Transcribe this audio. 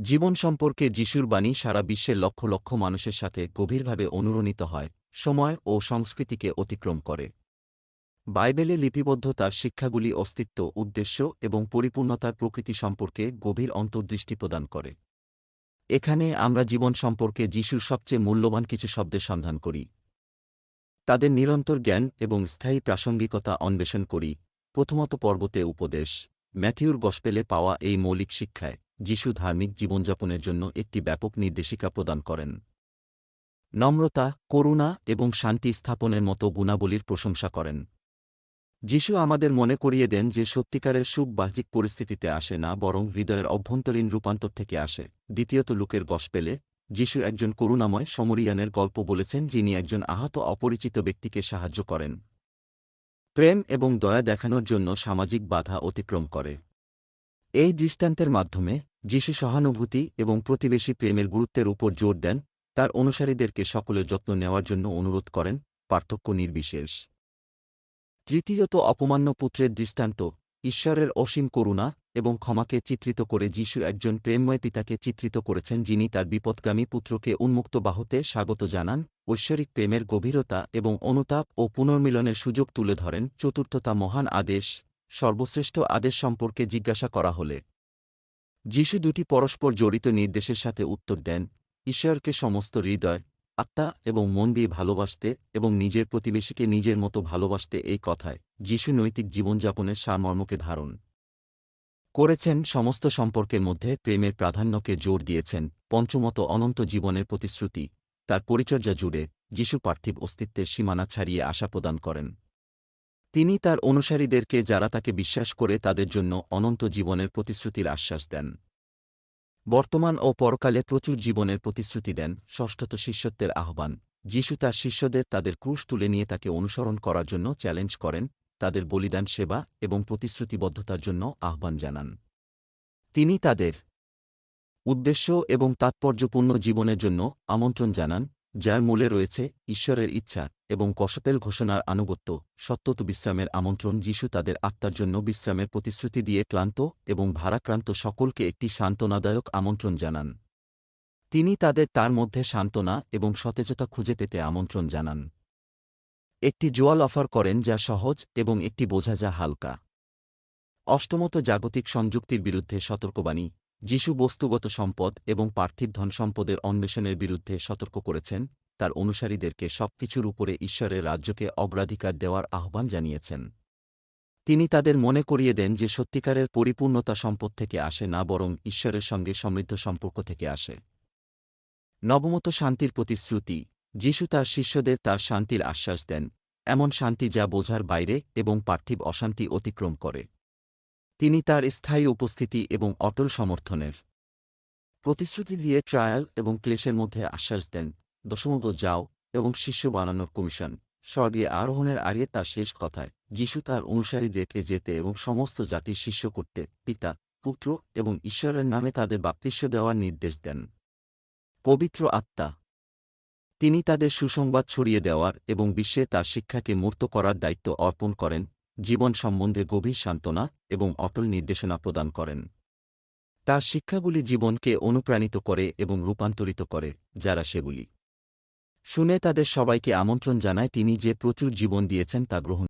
জীবন সম্পর্কে যিশুর বাণী সারা বিশ্বের লক্ষ লক্ষ মানুষের সাথে গভীরভাবে অনুরণিত হয়, সময় ও সংস্কৃতিকে অতিক্রম করে। বাইবেলে লিপিবদ্ধ তার শিক্ষাগুলি অস্তিত্ব, উদ্দেশ্য এবং পরিপূর্ণতার প্রকৃতি সম্পর্কে গভীর অন্তর্দৃষ্টি প্রদান করে। এখানে আমরা জীবন সম্পর্কে যিশুর সবচেয়ে মূল্যবান কিছু শব্দের সন্ধান করি। তাদের নিরন্তর জ্ঞান এবং স্থায়ী প্রাসঙ্গিকতা অন্বেষণ করি। প্রথমত পর্বতে উপদেশ, ম্যাথিউর গসপেলে পাওয়া এই মৌলিক শিক্ষায়। যিশু ধার্মিক জীবনযাপনের জন্য একটি ব্যাপক নির্দেশিকা প্রদান করেন। নম্রতা, করুণা এবং শান্তি স্থাপনের মতো গুণাবলীর প্রশংসা করেন। যিশু আমাদের মনে করিয়ে দেন যে সত্যিকারের সুখ বাহ্যিক পরিস্থিতিতে আসে না, বরং হৃদয়ের অভ্যন্তরীণ রূপান্তর থেকে আসে। দ্বিতীয়ত লোকের গসপেলে, যিশু একজন করুণাময় সমরিয়ানের গল্প বলেছেন যিনি একজন আহত অপরিচিত ব্যক্তিকে সাহায্য করেন। প্রেম এবং দয়া দেখানোর জন্য সামাজিক বাধা অতিক্রম করে। এই দৃষ্টান্তের মাধ্যমে যিশু সহানুভূতি এবং প্রতিবেশী প্রেমের গুরুত্বের উপর জোর দেন, তার অনুসারীদেরকে সকলের যত্ন নেওয়ার জন্য অনুরোধ করেন, পার্থক্য নির্বিশেষ। তৃতীয়ত অপমান্য পুত্রের দৃষ্টান্ত, ঈশ্বরের অসীম করুণা এবং ক্ষমাকে চিত্রিত করে যিশু একজন প্রেমময় পিতাকে চিত্রিত করেছেন যিনি তার বিপদগামী পুত্রকে উন্মুক্ত বাহুতে স্বাগত জানান, ঐশ্বরিক প্রেমের গভীরতা এবং অনুতাপ ও পুনর্মিলনের সুযোগ তুলে ধরেন। চতুর্থতা মহান আদেশ, সর্বশ্রেষ্ঠ আদেশ সম্পর্কে জিজ্ঞাসা করা হলে যিশু দুটি পরস্পর জড়িত নির্দেশের সাথে উত্তর দেন, ঈশ্বরকে সমস্ত হৃদয়, আত্মা এবং মন দিয়ে ভালোবাসতে এবং নিজের প্রতিবেশীকে নিজের মতো ভালোবাসতে এই কথায় যিশু নৈতিক জীবনযাপনের সারমর্মকে ধারণ করেছেন। সমস্ত সম্পর্কের মধ্যে প্রেমের প্রাধান্যকে জোর দিয়েছেন। পঞ্চমত, অনন্ত জীবনের প্রতিশ্রুতি, তার পরিচর্যা জুড়ে যিশু পার্থিব অস্তিত্বের সীমানা ছাড়িয়ে আশা প্রদান করেন। তিনি তার অনুসারীদেরকে যারা তাকে বিশ্বাস করে তাদের জন্য অনন্ত জীবনের প্রতিশ্রুতির আশ্বাস দেন। বর্তমান ও পরকালে প্রচুর জীবনের প্রতিশ্রুতি দেন ষষ্ঠত শিষ্যত্বের আহ্বান। যিশু তার শিষ্যদের তাদের ক্রুশ তুলে নিয়ে তাকে অনুসরণ করার জন্য চ্যালেঞ্জ করেন, তাদের বলিদান সেবা এবং প্রতিশ্রুতিবদ্ধতার জন্য আহ্বান জানান। তিনি তাদের উদ্দেশ্য এবং তাৎপর্যপূর্ণ জীবনের জন্য আমন্ত্রণ জানান যার মূলে রয়েছে ঈশ্বরের ইচ্ছা এবং কসপেল ঘোষণার আনুগত্য, সত্যত বিশ্রামের আমন্ত্রণ যিশু তাদের আত্মার জন্য বিশ্রামের প্রতিশ্রুতি দিয়ে ক্লান্ত এবং ভারাক্রান্ত সকলকে একটি সান্ত্বনাদায়ক আমন্ত্রণ জানান। তিনি তাদের তার মধ্যে সান্ত্বনা এবং সতেজতা খুঁজে পেতে আমন্ত্রণ জানান। একটি জোয়াল অফার করেন যা সহজ এবং একটি বোঝা যা হালকা। অষ্টমত জাগতিক সংযুক্তির বিরুদ্ধে সতর্কবাণী যিশু বস্তুগত সম্পদ এবং পার্থিব ধন সম্পদের অন্বেষণের বিরুদ্ধে সতর্ক করেছেন, তার অনুসারীদেরকে সবকিছুর উপরে ঈশ্বরের রাজ্যকে অগ্রাধিকার দেওয়ার আহ্বান জানিয়েছেন। তিনি তাদের মনে করিয়ে দেন যে সত্যিকারের পরিপূর্ণতা সম্পদ থেকে আসে না বরং ঈশ্বরের সঙ্গে সমৃদ্ধ সম্পর্ক থেকে আসে। নবমত শান্তির প্রতিশ্রুতি, যিশু তার শিষ্যদের তার শান্তির আশ্বাস দেন, এমন শান্তি যা বোঝার বাইরে এবং পার্থিব অশান্তি অতিক্রম করে। তিনি তার স্থায়ী উপস্থিতি এবং অটল সমর্থনের প্রতিশ্রুতি দিয়ে ট্রায়াল এবং ক্লেশের মধ্যে আশ্বাস দেন। দশমত যাও এবং শিষ্য বানানোর কমিশন। স্বর্গে আরোহণের আগে তার শেষ কথায়, যিশু তার অনুসারীদেরকে যেতে এবং সমস্ত জাতির শিষ্য করতে, পিতা, পুত্র এবং ঈশ্বরের নামে তাদের বাপ্তিস্য দেওয়ার নির্দেশ দেন। পবিত্র আত্মা। তিনি তাদের সুসংবাদ ছড়িয়ে দেওয়ার এবং বিশ্বে তার শিক্ষাকে মূর্ত করার দায়িত্ব অর্পণ করেন। জীবন সম্বন্ধে গভীর সান্ত্বনা এবং অটল নির্দেশনা প্রদান করেন। তার শিক্ষাগুলি জীবনকে অনুপ্রাণিত করে এবং রূপান্তরিত করে, যারা সেগুলি শুনে তাদের সবাইকে আমন্ত্রণ জানায় তিনি যে প্রচুর জীবন দিয়েছেন তা গ্রহণ